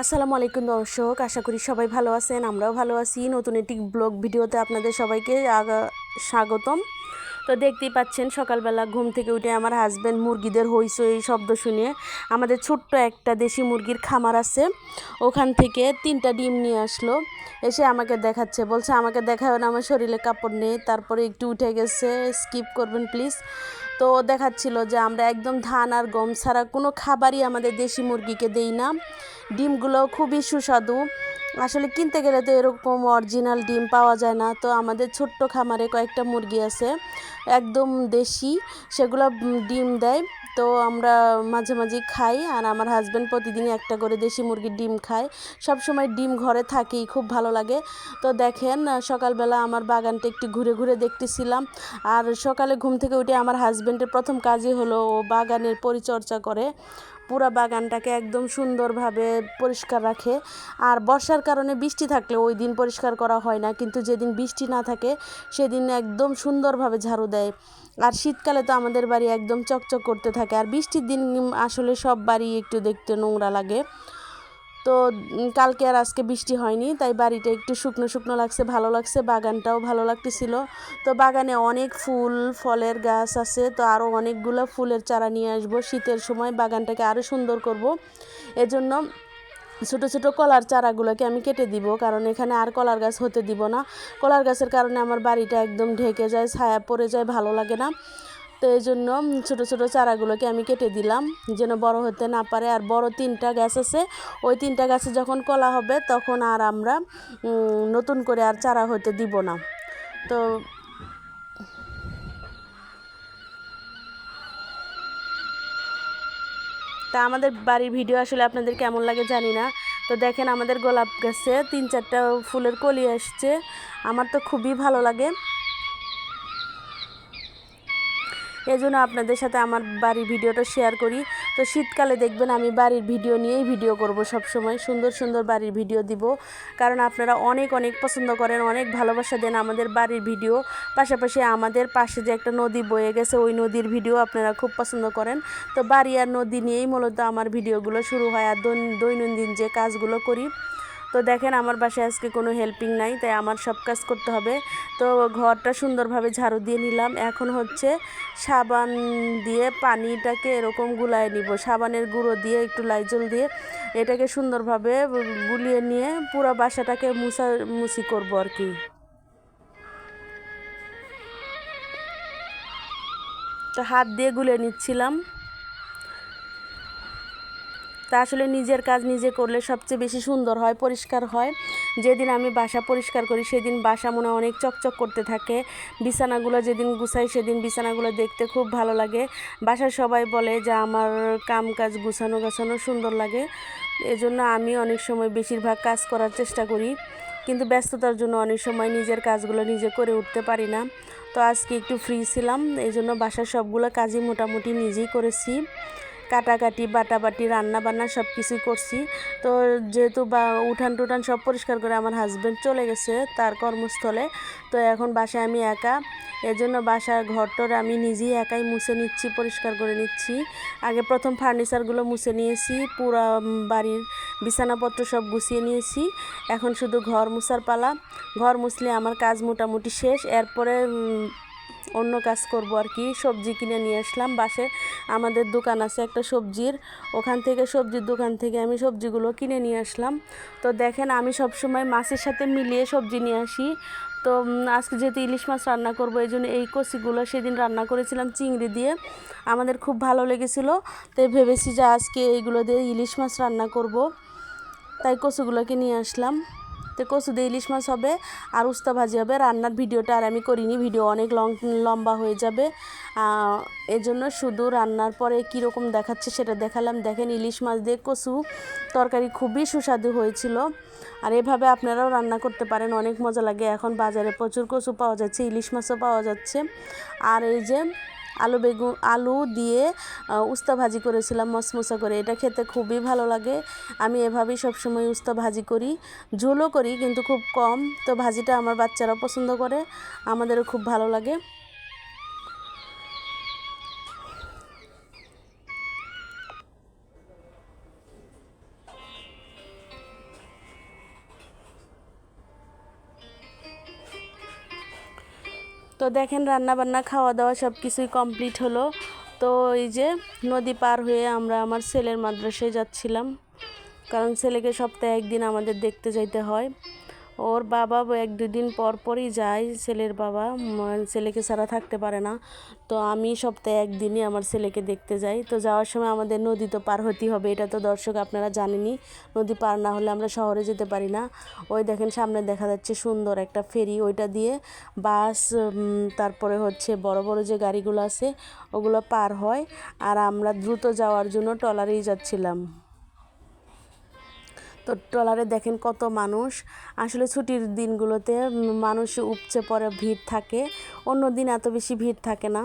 আসসালামু আলাইকুম দর্শক, আশা করি সবাই ভালো আছেন, আমরাও ভালো আছি। নতুন একটি ব্লগ ভিডিওতে আপনাদের সবাইকে স্বাগতম। তো দেখতেই পাচ্ছেন, সকালবেলা ঘুম থেকে উঠে আমার হাজব্যান্ড মুরগিদের হইচই শব্দ শুনে আমাদের ছোট্ট একটা দেশি মুরগির খামার আছে। ওখান থেকে তিনটা ডিম নিয়ে আসলো। এসে আমাকে দেখাচ্ছে, বলছে, আমাকে দেখাবে না, আমার শরীরে কাপড় নেই। তারপরে একটু উঠে গেছে স্কিপ করবেন প্লিজ তো দেখাচ্ছিল যে আমরা একদম ধান আর গম ছাড়া কোনো খাবারই আমাদের দেশি মুরগিকে দেই না। ডিমগুলো খুবই সুস্বাদু। আসলে কিনতে গেলে তো এরকম অরিজিনাল ডিম পাওয়া যায় না। তো আমাদের ছোট্ট খামারে কয়েকটা মুরগি আছে, একদম দেশি। সেগুলো ডিম দেয়। তো আমরা মাঝে মাঝে খাই আর আমার হাজব্যান্ড প্রতিদিনই একটা করে দেশি মুরগির ডিম খায়। সব সময় ডিম ঘরে থাকেই, খুব ভালো লাগে। তো দেখেন সকালবেলা আমার বাগানটা একটু ঘুরে ঘুরে দেখতেছিলাম। আর সকালে ঘুম থেকে উঠে আমার হাজব্যান্ডের প্রথম কাজই হলো ও বাগানের পরিচর্যা করে। পুরো বাগানটাকে একদম সুন্দরভাবে পরিষ্কার রাখে। আর বর্ষার কারণে বৃষ্টি থাকলে ওই দিন পরিষ্কার করা হয় না, কিন্তু যেদিন বৃষ্টি না থাকে, সেদিন একদম সুন্দরভাবে ঝাড়ু দেয়। আর শীতকালে তো আমাদের বাড়ি একদম চকচক করতে থাকে, আর বৃষ্টির দিন আসলে সব বাড়ি একটু দেখতে নোংরা লাগে। তো কালকে আর আজকে বৃষ্টি হয়নি, তাই বাড়িটা একটু শুকনো শুকনো লাগছে, ভালো লাগছে, বাগানটাও ভালো লাগতেছিল। তো বাগানে অনেক ফুল, ফলের গাছ আছে, তো আরও অনেকগুলো ফুলের চারা নিয়ে আসব। শীতের সময় বাগানটাকে আরও সুন্দর করব। এজন্য ছোটো ছোটো কলার চারাগুলোকে আমি কেটে দিব, কারণ এখানে আর কলার গাছ হতে দিব না। কলার গাছের কারণে আমার বাড়িটা একদম ঢেকে যায়, ছায়া পড়ে যায়, ভালো লাগে না। তো এই জন্য ছোটো ছোটো চারাগুলোকে আমি কেটে দিলাম, যেন বড় হতে না পারে। আর বড় তিনটা গাছ আছে, ওই তিনটা গাছে যখন কলা হবে, তখন আর আমরা নতুন করে আর চারা হতে দিব না। তো তা আমাদের বাড়ির ভিডিও আসলে আপনাদের কেমন লাগে জানি না। তো দেখেন আমাদের গোলাপ গাছে তিন চারটা ফুলের কলি আসছে, আমার তো খুবই ভালো লাগে। এই জন্য আপনাদের সাথে আমার বাড়ির ভিডিওটা শেয়ার করি। তো শীতকালে দেখবেন আমি বাড়ির ভিডিও নিয়েই ভিডিও করব সব সময় সুন্দর সুন্দর বাড়ির ভিডিও দিব। কারণ আপনারা অনেক অনেক পছন্দ করেন, অনেক ভালোবাসা দেন আমাদের বাড়ির ভিডিও। পাশাপাশি আমাদের পাশে যে একটা নদী বয়ে গেছে, ওই নদীর ভিডিও আপনারা খুব পছন্দ করেন। তো বাড়ি আর নদী নিয়েই মূলত আমার ভিডিওগুলো শুরু হয়। আর দৈন- দৈনন্দিন যে কাজগুলো করি তো দেখেন আমার বাসায় আজকে কোনো হেল্পিং নাই, তাই আমার সব কাজ করতে হবে। তো ঘরটা সুন্দরভাবে ঝাড়ু দিয়ে নিলাম। এখন হচ্ছে সাবান দিয়ে পানিটাকে এরকম গুলায় নিব। সাবানের গুঁড়ো দিয়ে, একটু লাইজল দিয়ে এটাকে সুন্দরভাবে গুলিয়ে নিয়ে পুরো বাসাটাকে মুছা, মুছি করব আর কি। তো হাত দিয়ে গুলে নিচ্ছিলাম। তা আসলে নিজের কাজ নিজে করলে সবচেয়ে বেশি সুন্দর হয়, পরিষ্কার হয়। যেদিন আমি বাসা পরিষ্কার করি, সেদিন বাসা মনে অনেক চকচক করতে থাকে। বিছানাগুলো যেদিন গুছাই, সেদিন বিছানাগুলো দেখতে খুব ভালো লাগে। বাসার সবাই বলে যে, আমার কাম কাজ গুছানো, গাছানো সুন্দর লাগে। এজন্য আমি অনেক সময় বেশিরভাগ কাজ করার চেষ্টা করি। কিন্তু ব্যস্ততার জন্য অনেক সময় নিজের কাজগুলো নিজে করে উঠতে পারি না। তো আজকে একটু ফ্রি ছিলাম এই জন্য বাসার সবগুলো কাজই মোটামুটি নিজেই করেছি। কাটাকাটি, বাটাবাটি রান্না বান্না সব কিছুই করছি। তো যেহেতু বা উঠান টুঠান সব পরিষ্কার করে আমার হাজব্যান্ড চলে গেছে তার কর্মস্থলে। তো এখন বাসায় আমি একা। এজন্য বাসার ঘরটর আমি নিজেই একাই মুছে নিচ্ছি, পরিষ্কার করে নিচ্ছি। আগে প্রথম ফার্নিচারগুলো মুছে নিয়েছি, পুরা বাড়ির বিছানাপত্র সব গুছিয়ে নিয়েছি। এখন শুধু ঘর মুছার পালা। ঘর মুছলে আমার কাজ মোটামুটি শেষ। এরপরে অন্য কাজ করব আর কি। সবজি কিনে নিয়ে আসলাম বাসে আমাদের দোকান আছে একটা সবজির। ওখান থেকে সবজির দোকান থেকে আমি সবজিগুলো কিনে নিয়ে আসলাম। তো দেখেন আমি সব সময় মাছের সাথে মিলিয়ে সবজি নিয়ে আসি। তো আজকে যেহেতু ইলিশ মাছ রান্না করব, এই জন্য এই কষিগুলো সেদিন রান্না করেছিলাম চিংড়ি দিয়ে। আমাদের খুব ভালো লেগেছিল। তাই ভেবেছি যে আজকে এইগুলো দিয়ে ইলিশ মাছ রান্না করব। তাই কচুগুলোকে নিয়ে আসলাম। তো কচু দিয়ে ইলিশ মাছ হবে আর উস্তা ভাজি হবে। রান্নার ভিডিওটা আর আমি করিনি, ভিডিও অনেক লং, লম্বা হয়ে যাবে। এজন্য শুধু রান্নার পরে কীরকম দেখাচ্ছে সেটা দেখালাম। দেখেন ইলিশ মাছ দিয়ে কচু তরকারি খুবই সুস্বাদু হয়েছিল। আর এভাবে আপনারাও রান্না করতে পারেন, অনেক মজা লাগে। এখন বাজারে প্রচুর কচু পাওয়া যাচ্ছে, ইলিশ মাছও পাওয়া যাচ্ছে। আর এই যে আলু বেগুন, আলু দিয়ে উস্তা ভাজি করেছিলাম মশমশা করে। এটা খেতে খুবই ভালো লাগে। আমি এভাবেই সবসময় উস্তা ভাজি করি। ঝোলও করি, কিন্তু খুব কম। তো ভাজিটা আমার বাচ্চারাও পছন্দ করে। আমাদেরও খুব ভালো লাগে। তো দেখেন রান্না বান্না খাওয়া দাওয়া সব কিছুই কমপ্লিট হলো। তো এই যে নদী পার হয়ে আমরা আমার ছেলের মাদ্রাসায় যাচ্ছিলাম। কারণ ছেলেকে সপ্তাহে একদিন আমাদের দেখতে যাইতে হয়। ওর বাবা এক দুদিন পর পরই যায় ছেলের বাবা ছেলেকে ছাড়া থাকতে পারে না। তো আমি সপ্তাহে একদিনই আমার ছেলেকে দেখতে যাই। তো যাওয়ার সময় আমাদের নদী তো পার হতেই হবে, এটা তো দর্শক আপনারা জানেনই। নদী পার না হলে আমরা শহরে যেতে পারি না। ওই দেখেন সামনে দেখা যাচ্ছে সুন্দর একটা ফেরি, ওইটা দিয়ে বাস তারপরে হচ্ছে বড় বড় যে গাড়িগুলো আছে, ওগুলো পার হয়। আর আমরা দ্রুত যাওয়ার জন্য ট্রলারেই যাচ্ছিলাম। তো ট্রলারে দেখেন কত মানুষ। আসলে ছুটির দিনগুলোতে মানুষ উপচে পড়ে ভিড় থাকে। অন্য দিন এত বেশি ভিড় থাকে না।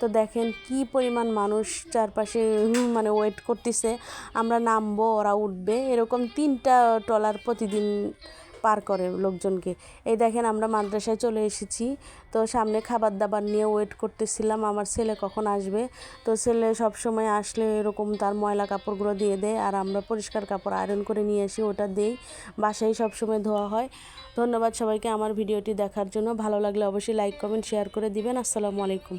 তো দেখেন কি পরিমাণ মানুষ চারপাশে মানে ওয়েট করতেছে। আমরা নামবো, ওরা উঠবে। এরকম তিনটা ট্রলার প্রতিদিন পার করে লোকজনকে। এই দেখেন আমরা মাদ্রাসায় চলে এসেছি। তো সামনে খাবার দাবার নিয়ে ওয়েট করতেছিলাম। আমার ছেলে কখন আসবে? তো ছেলে সব সময় আসলে এরকম তার ময়লা কাপড়গুলো দিয়ে দেয় আর আমরা পরিষ্কার কাপড় আয়রন করে নিয়ে আসি, ওটা দেই। বাসায় সব সময় ধোয়া হয়। ধন্যবাদ সবাইকে আমার ভিডিওটি দেখার জন্য। ভালো লাগলে অবশ্যই লাইক কমেন্ট শেয়ার করে দিবেন। আসসালামু আলাইকুম।